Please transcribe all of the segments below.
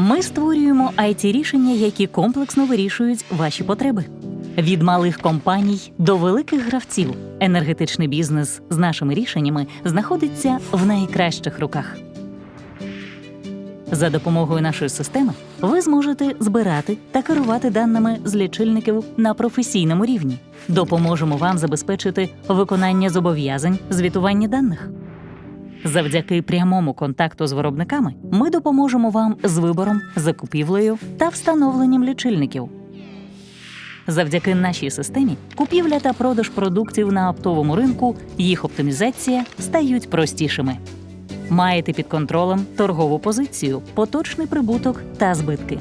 Ми створюємо it рішення, які комплексно вирішують ваші потреби. Від малих компаній до великих гравців енергетичний бізнес з нашими рішеннями знаходиться в найкращих руках. За допомогою нашої системи ви зможете збирати та керувати даними з лічильників на професійному рівні. Допоможемо вам забезпечити виконання зобов'язань звітування даних. Завдяки прямому контакту з виробниками ми допоможемо вам з вибором, закупівлею та встановленням лічильників. Завдяки нашій системі купівля та продаж продуктів на оптовому ринку, їх оптимізація стають простішими. Маєте під контролем торгову позицію, поточний прибуток та збитки.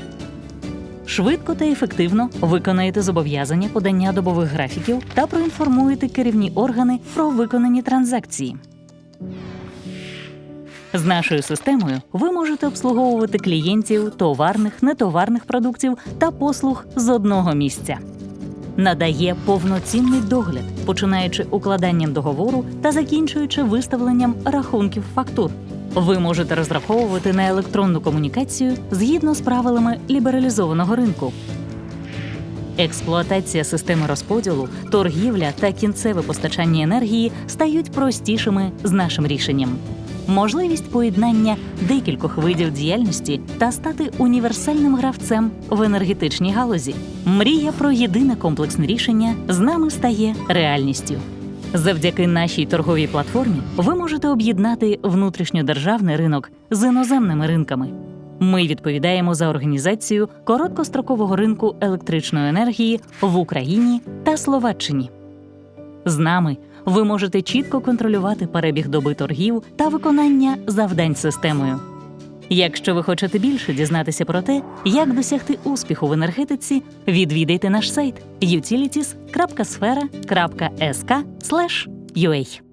Швидко та ефективно виконаєте зобов'язання подання добових графіків та проінформуєте керівні органи про виконані транзакції. З нашою системою ви можете обслуговувати клієнтів товарних, нетоварних продуктів та послуг з одного місця. Надає повноцінний догляд, починаючи укладанням договору та закінчуючи виставленням рахунків фактур. Ви можете розраховувати на електронну комунікацію згідно з правилами лібералізованого ринку. Експлуатація системи розподілу, торгівля та кінцеве постачання енергії стають простішими з нашим рішенням. Можливість поєднання декількох видів діяльності та стати універсальним гравцем в енергетичній галузі. Мрія про єдине комплексне рішення з нами стає реальністю. Завдяки нашій торговій платформі ви можете об'єднати внутрішньодержавний ринок з іноземними ринками. Ми відповідаємо за організацію короткострокового ринку електричної енергії в Україні та Словаччині. З нами ви можете чітко контролювати перебіг доби торгів та виконання завдань системою. Якщо ви хочете більше дізнатися про те, як досягти успіху в енергетиці, відвідайте наш сайт utilities.sfera.sk/ua.